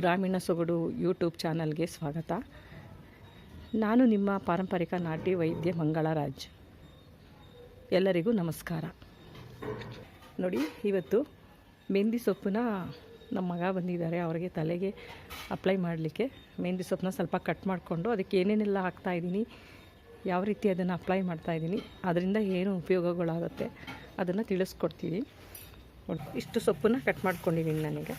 ಗ್ರಾಮೀಣ ಸೊಗಡು ಯೂಟ್ಯೂಬ್ ಚಾನಲ್ಗೆ ಸ್ವಾಗತ. ನಾನು ನಿಮ್ಮ ಪಾರಂಪರಿಕ ನಾಟಿ ವೈದ್ಯ ಮಂಗಳರಾಜ್. ಎಲ್ಲರಿಗೂ ನಮಸ್ಕಾರ. ನೋಡಿ, ಇವತ್ತು ಮೆಹಂದಿ ಸೊಪ್ಪನ್ನ ನಮ್ಮ ಮಗ ಬಂದಿದ್ದಾರೆ. ಅವರಿಗೆ ತಲೆಗೆ ಅಪ್ಲೈ ಮಾಡಲಿಕ್ಕೆ ಮೆಹಂದಿ ಸೊಪ್ಪನ್ನ ಸ್ವಲ್ಪ ಕಟ್ ಮಾಡಿಕೊಂಡು ಅದಕ್ಕೆ ಏನೇನೆಲ್ಲ ಹಾಕ್ತಾಯಿದ್ದೀನಿ ಯಾವ ರೀತಿ ಅದನ್ನು ಅಪ್ಲೈ ಮಾಡ್ತಾಯಿದ್ದೀನಿ ಅದರಿಂದ ಏನು ಉಪಯೋಗಗಳಾಗುತ್ತೆ ಅದನ್ನು ತಿಳಿಸ್ಕೊಡ್ತೀವಿ ಇಷ್ಟು ಸೊಪ್ಪನ್ನು ಕಟ್ ಮಾಡ್ಕೊಂಡಿದ್ದೀನಿ ನನಗೆ.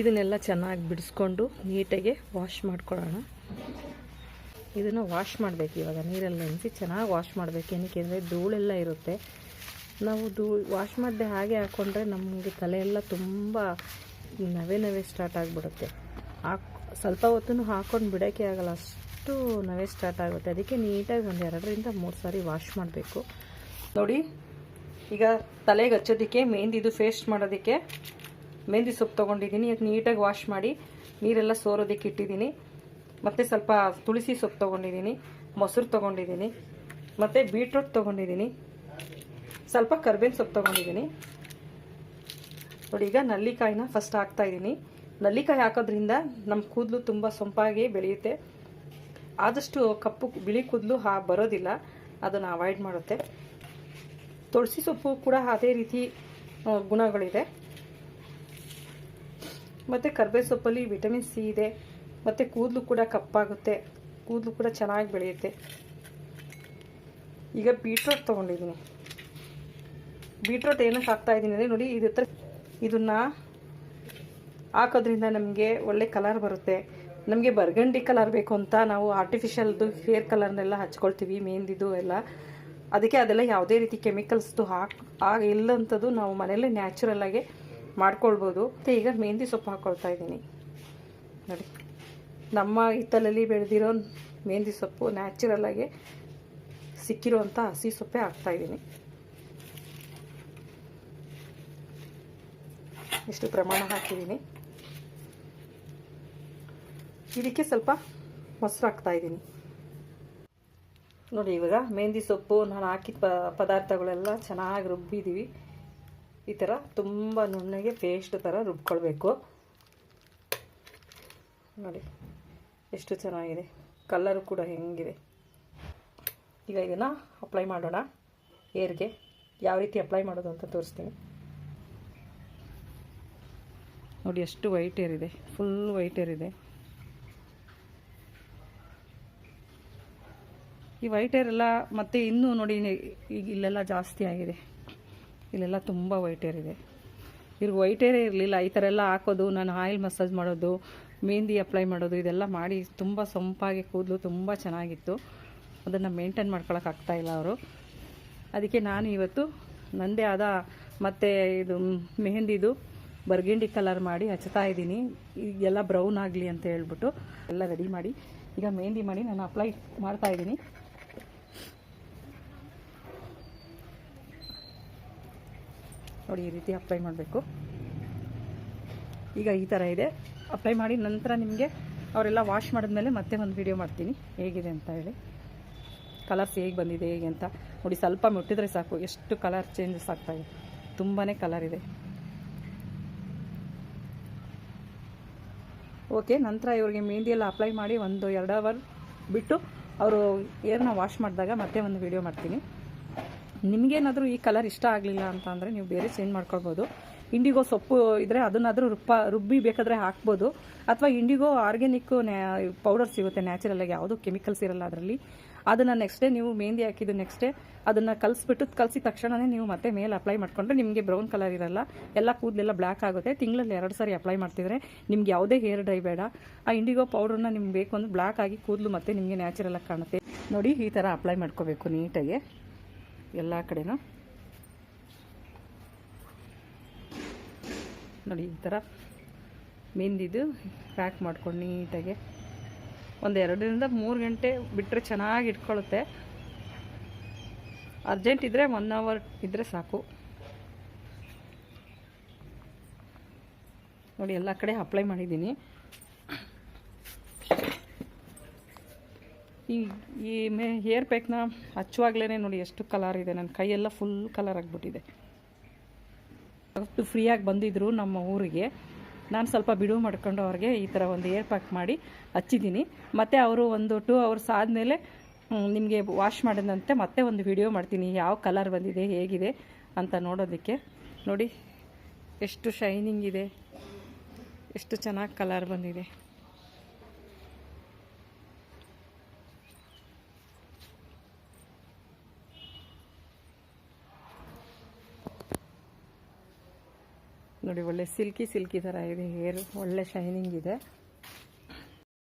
ಇದನ್ನೆಲ್ಲ ಚೆನ್ನಾಗಿ ಬಿಡಿಸ್ಕೊಂಡು ನೀಟಾಗಿ ವಾಶ್ ಮಾಡ್ಕೊಳ್ಳೋಣ. ಇದನ್ನು ವಾಶ್ ಮಾಡಬೇಕು ಇವಾಗ, ನೀರೆಲ್ಲ ನೆನೆಸಿ ಚೆನ್ನಾಗಿ ವಾಶ್ ಮಾಡಬೇಕು. ಏನಕ್ಕೆ ಅಂದರೆ ಧೂಳೆಲ್ಲ ಇರುತ್ತೆ. ನಾವು ಧೂ ವಾಶ್ ಮಾಡದೆ ಹಾಗೆ ಹಾಕ್ಕೊಂಡ್ರೆ ನಮಗೆ ತಲೆಯೆಲ್ಲ ತುಂಬ ನವೆ ನವೆ ಸ್ಟಾರ್ಟ್ ಆಗಿಬಿಡುತ್ತೆ. ಹಾಕ್, ಸ್ವಲ್ಪ ಹೊತ್ತು ಹಾಕ್ಕೊಂಡು ಬಿಡೋಕ್ಕೆ ಆಗಲ್ಲ, ಅಷ್ಟು ನವೆ ಸ್ಟಾರ್ಟ್ ಆಗುತ್ತೆ. ಅದಕ್ಕೆ ನೀಟಾಗಿ ಒಂದು ಎರಡರಿಂದ ಮೂರು ಸಾರಿ ವಾಶ್ ಮಾಡಬೇಕು. ನೋಡಿ, ಈಗ ತಲೆಗೆ ಹಚ್ಚೋದಕ್ಕೆ, ಮೆಹಂದಿದು ಫೇಸ್ಟ್ ಮಾಡೋದಕ್ಕೆ ಮೆಹಂದಿ ಸೊಪ್ಪು ತೊಗೊಂಡಿದ್ದೀನಿ ಅದು ನೀಟಾಗಿ ವಾಶ್ ಮಾಡಿ ನೀರೆಲ್ಲ ಸೋರೋದಕ್ಕೆ ಇಟ್ಟಿದ್ದೀನಿ ಮತ್ತು ಸ್ವಲ್ಪ ತುಳಸಿ ಸೊಪ್ಪು ತೊಗೊಂಡಿದ್ದೀನಿ ಮೊಸರು ತೊಗೊಂಡಿದ್ದೀನಿ ಮತ್ತು ಬೀಟ್ರೂಟ್ ತೊಗೊಂಡಿದ್ದೀನಿ ಸ್ವಲ್ಪ ಕರ್ಬೇವಿನ ಸೊಪ್ಪು ತೊಗೊಂಡಿದ್ದೀನಿ ನೋಡಿ, ಈಗ ನಲ್ಲಿಕಾಯಿನ ಫಸ್ಟ್ ಹಾಕ್ತಾಯಿದ್ದೀನಿ ನಲ್ಲಿಕಾಯಿ ಹಾಕೋದ್ರಿಂದ ನಮ್ಮ ಕೂದಲು ತುಂಬ ಸೊಂಪಾಗಿ ಬೆಳೆಯುತ್ತೆ. ಆದಷ್ಟು ಕಪ್ಪು ಬಿಳಿ ಕೂದಲು ಹಾ ಬರೋದಿಲ್ಲ, ಅದನ್ನು ಅವಾಯ್ಡ್ ಮಾಡುತ್ತೆ. ತುಳಸಿ ಸೊಪ್ಪು ಕೂಡ ಅದೇ ರೀತಿ ಗುಣಗಳಿದೆ. ಮತ್ತು ಕರ್ಬೇ ಸೊಪ್ಪಲ್ಲಿ ವಿಟಮಿನ್ ಸಿ ಇದೆ, ಮತ್ತು ಕೂದಲು ಕೂಡ ಕಪ್ಪಾಗುತ್ತೆ, ಕೂದಲು ಕೂಡ ಚೆನ್ನಾಗಿ ಬೆಳೆಯುತ್ತೆ. ಈಗ ಬೀಟ್ರೋಟ್ ತೊಗೊಂಡಿದ್ದೀನಿ. ಬೀಟ್ರೋಟ್ ಏನಕ್ಕೆ ಹಾಕ್ತಾ ಇದ್ದೀನಿ ಅಂದರೆ ನೋಡಿ ಇದು ಹತ್ರ ಇದನ್ನು ಹಾಕೋದ್ರಿಂದ ನಮಗೆ ಒಳ್ಳೆ ಕಲರ್ ಬರುತ್ತೆ. ನಮಗೆ ಬರ್ಗಂಡಿ ಕಲರ್ ಬೇಕು ಅಂತ ನಾವು ಆರ್ಟಿಫಿಷಿಯಲ್ದು ಹೇರ್ ಕಲರ್ನೆಲ್ಲ ಹಚ್ಕೊಳ್ತೀವಿ ಮೆಹಂದಿದು ಎಲ್ಲ. ಅದಕ್ಕೆ ಅದೆಲ್ಲ ಯಾವುದೇ ರೀತಿ ಕೆಮಿಕಲ್ಸ್ದು ಹಾಕ್ ಆಗ ಇಲ್ಲಂಥದ್ದು ನಾವು ಮನೆಯಲ್ಲೇ ನ್ಯಾಚುರಲ್ಲಾಗಿ ಮಾಡ್ಕೊಳ್ಬೋದು. ಮತ್ತು ಈಗ ಮೆಹಂದಿ ಸೊಪ್ಪು ಹಾಕ್ಕೊಳ್ತಾ ಇದ್ದೀನಿ. ನೋಡಿ. ನಮ್ಮ ಹಿತ್ತಲಲ್ಲಿ ಬೆಳೆದಿರೋ ಮೆಹಂದಿ ಸೊಪ್ಪು ನ್ಯಾಚುರಲ್ಲಾಗಿ ಸಿಕ್ಕಿರುವಂಥ ಹಸಿ ಸೊಪ್ಪೆ ಹಾಕ್ತಾಯಿದ್ದೀನಿ ಇಷ್ಟು ಪ್ರಮಾಣ ಹಾಕಿದ್ದೀನಿ. ಇದಕ್ಕೆ ಸ್ವಲ್ಪ ಮೊಸರು ಹಾಕ್ತಾ ಇದ್ದೀನಿ. ನೋಡಿ, ಇವಾಗ ಮೆಹಂದಿ ಸೊಪ್ಪು ನಾನು ಹಾಕಿದ ಪದಾರ್ಥಗಳೆಲ್ಲ ಚೆನ್ನಾಗಿ ರುಬ್ಬಿದ್ದೀವಿ ಈ ಥರ ತುಂಬ ನುಣ್ಣಗೆ ಪೇಸ್ಟ್ ಥರ ರುಬ್ಕೊಳ್ಬೇಕು. ನೋಡಿ, ಎಷ್ಟು ಚೆನ್ನಾಗಿದೆ. ಕಲ್ಲರು ಕೂಡ ಹೆಂಗಿದೆ. ಈಗ ಇದನ್ನು ಅಪ್ಲೈ ಮಾಡೋಣ. ಏರ್ಗೆ ಯಾವ ರೀತಿ ಅಪ್ಲೈ ಮಾಡೋದು ಅಂತ ತೋರಿಸ್ತೀನಿ. ನೋಡಿ, ಎಷ್ಟು ವೈಟ್ ಏರ್ ಇದೆ. ಫುಲ್ ವೈಟ್ ಏರ್ ಇದೆ. ಈ ವೈಟ್ ಏರ್ ಎಲ್ಲ ಮತ್ತೆ ಇನ್ನೂ ನೋಡಿ ಈಗ ಇಲ್ಲೆಲ್ಲ ಜಾಸ್ತಿ ಆಗಿದೆ. ಇಲ್ಲೆಲ್ಲ ತುಂಬ ವೈಟ್ ಏರ್ ಇದೆ. ಇವ್ರಿಗೆ ವೈಟ್ ಏರೇ ಇರಲಿಲ್ಲ. ಈ ಥರ ಎಲ್ಲ ಹಾಕೋದು, ನಾನು ಆಯಿಲ್ ಮಸಾಜ್ ಮಾಡೋದು ಮೆಹಂದಿ ಅಪ್ಲೈ ಮಾಡೋದು, ಇದೆಲ್ಲ ಮಾಡಿ ತುಂಬ ಸೊಂಪಾಗಿ ಕೂದಲು ತುಂಬ ಚೆನ್ನಾಗಿತ್ತು. ಅದನ್ನು ಮೇಂಟೈನ್ ಮಾಡ್ಕೊಳಕ್ಕೆ ಇಲ್ಲ ಅವರು. ಅದಕ್ಕೆ ನಾನು ಇವತ್ತು ನನ್ನದೇ ಆದ ಮತ್ತು ಇದು ಮೆಹಂದಿದು ಬರ್ಗಿಂಡಿ ಕಲರ್ ಮಾಡಿ ಹಚ್ತಾ ಇದ್ದೀನಿ. ಈಗೆಲ್ಲ ಬ್ರೌನ್ ಆಗಲಿ ಅಂತ ಹೇಳ್ಬಿಟ್ಟು ಎಲ್ಲ ರೆಡಿ ಮಾಡಿ. ಈಗ ಮೆಹಂದಿ ಮಾಡಿ ನಾನು ಅಪ್ಲೈ ಮಾಡ್ತಾ ಇದ್ದೀನಿ. ನೋಡಿ ಈ ರೀತಿ ಅಪ್ಲೈ ಮಾಡಬೇಕು. ಈಗ ಈ ಥರ ಇದೆ. ಅಪ್ಲೈ ಮಾಡಿ ನಂತರ ನಿಮಗೆ ಅವರೆಲ್ಲ ವಾಶ್ ಮಾಡಿದ್ಮೇಲೆ ಮತ್ತೆ ಒಂದು ವಿಡಿಯೋ ಮಾಡ್ತೀನಿ. ಹೇಗಿದೆ ಅಂತ ಹೇಳಿ. ಕಲರ್ಸ್ ಹೇಗೆ ಬಂದಿದೆ, ಹೇಗೆ ಅಂತ. ನೋಡಿ ಸ್ವಲ್ಪ ಮುಟ್ಟಿದ್ರೆ ಸಾಕು. ಎಷ್ಟು ಕಲರ್ ಚೇಂಜಸ್ ಆಗ್ತಾಯಿದೆ ತುಂಬಾ ಕಲರ್ ಇದೆ. ಓಕೆ ನಂತರ ಇವ್ರಿಗೆ ಮೆಹಂದಿಯೆಲ್ಲ ಅಪ್ಲೈ ಮಾಡಿ ಒಂದು ಎರಡು ಅವರ್ ಬಿಟ್ಟು ಅವರು ಏರ್ನ ವಾಶ್ ಮಾಡಿದಾಗ ಮತ್ತೆ ಒಂದು ವಿಡಿಯೋ ಮಾಡ್ತೀನಿ. ನಿಮಗೇನಾದರೂ ಈ ಕಲರ್ ಇಷ್ಟ ಆಗಲಿಲ್ಲ ಅಂತ ಅಂದರೆ ನೀವು ಬೇರೆ ಚೇಂಜ್ ಮಾಡ್ಕೊಳ್ಬೋದು. ಇಂಡಿಗೋ ಸೊಪ್ಪು ಇದ್ದರೆ ಅದನ್ನಾದರೂ ರುಬ್ಬ ರುಬ್ಬಿ ಬೇಕಾದರೆ ಹಾಕ್ಬೋದು. ಅಥವಾ ಇಂಡಿಗೋ ಆರ್ಗ್ಯಾನಿಕ್ಕು ನ್ಯಾ ಪೌಡರ್ ಸಿಗುತ್ತೆ ನ್ಯಾಚುರಲಾಗಿ ಯಾವುದು ಕೆಮಿಕಲ್ಸ್ ಇರಲ್ಲ ಅದರಲ್ಲಿ. ಅದನ್ನು ನೆಕ್ಸ್ಟ್ ಡೇ ನೀವು ಮೆಹಂದಿ ಹಾಕಿದ್ದು ನೆಕ್ಸ್ಟ್ ಡೇ ಅದನ್ನು ಕಲಿಸ್ಬಿಟ್ಟು ಕಲಸಿ ತಕ್ಷಣವೇ ನೀವು ಮತ್ತೆ ಮೇಲೆ ಅಪ್ಲೈ ಮಾಡಿಕೊಂಡ್ರೆ ನಿಮಗೆ ಬ್ರೌನ್ ಕಲರ್ ಇರಲ್ಲ. ಎಲ್ಲ ಕೂದಲೆಲ್ಲ ಬ್ಲ್ಯಾಕ್ ಆಗುತ್ತೆ. ತಿಂಗಳಲ್ಲಿ ಎರಡು ಸಾರಿ ಅಪ್ಲೈ ಮಾಡ್ತಿದ್ರೆ ನಿಮ್ಗೆ ಯಾವುದೇ ಹೇರ್ ಡ್ರೈ ಬೇಡ. ಆ ಇಂಡಿಗೋ ಪೌಡ್ರನ್ನ ನಿಮ್ಗೆ ಬೇಕು ಅಂದರೆ ಬ್ಲ್ಯಾಕ್ ಆಗಿ ಕೂದಲು ಮತ್ತೆ ನಿಮಗೆ ನ್ಯಾಚುರಲ್ಲಾಗಿ ಕಾಣುತ್ತೆ. ನೋಡಿ ಈ ಥರ ಅಪ್ಲೈ ಮಾಡ್ಕೋಬೇಕು ನೀಟಾಗಿ. ಎಲ್ಲ ಕಡೆನೂ. ನೋಡಿ, ಈ ಥರ ಮೆಂದಿದ್ದು ಪ್ಯಾಕ್ ಮಾಡ್ಕೊಂಡು ನೀಟಾಗಿ ಒಂದು ಎರಡರಿಂದ ಮೂರು ಗಂಟೆ ಬಿಟ್ಟರೆ ಚೆನ್ನಾಗಿ ಇಟ್ಕೊಳುತ್ತೆ ಅರ್ಜೆಂಟ್ ಇದ್ದರೆ ಒನ್ ಅವರ್ ಇದ್ದರೆ ಸಾಕು. ನೋಡಿ, ಎಲ್ಲ ಕಡೆ ಅಪ್ಲೈ ಮಾಡಿದ್ದೀನಿ. ಈ ಈ ಮೇ ಹೇರ್ ಪ್ಯಾಕ್ನ ಹಚ್ಚುವಾಗಲೇ ನೋಡಿ ಎಷ್ಟು ಕಲರ್ ಇದೆ. ನನ್ನ ಕೈಯೆಲ್ಲ ಫುಲ್ ಕಲರ್ ಆಗಿಬಿಟ್ಟಿದೆ. ಅಷ್ಟು ಫ್ರೀಯಾಗಿ ಬಂದಿದ್ದರು ನಮ್ಮ ಊರಿಗೆ. ನಾನು ಸ್ವಲ್ಪ ಬಿಡುವು ಮಾಡ್ಕೊಂಡು ಅವ್ರಿಗೆ ಈ ಥರ ಒಂದು ಏರ್ ಪ್ಯಾಕ್ ಮಾಡಿ ಹಚ್ಚಿದ್ದೀನಿ ಮತ್ತು ಅವರು ಒಂದು ಟೂ ಅವರ್ಸ್ ಆದಮೇಲೆ ನಿಮಗೆ ವಾಶ್ ಮಾಡಿದಂತೆ ಮತ್ತೆ ಒಂದು ವಿಡಿಯೋ ಮಾಡ್ತೀನಿ. ಯಾವ ಕಲರ್ ಬಂದಿದೆ, ಹೇಗಿದೆ ಅಂತ ನೋಡೋದಕ್ಕೆ. ನೋಡಿ, ಎಷ್ಟು ಶೈನಿಂಗ್ ಇದೆ. ಎಷ್ಟು ಚೆನ್ನಾಗಿ ಕಲರ್ ಬಂದಿದೆ. ನೋಡಿ ಒಳ್ಳೆ ಸಿಲ್ಕಿ ಸಿಲ್ಕಿ ಥರ ಇದೆ ಹೇರ್ ಒಳ್ಳೆ ಶೈನಿಂಗ್ ಇದೆ.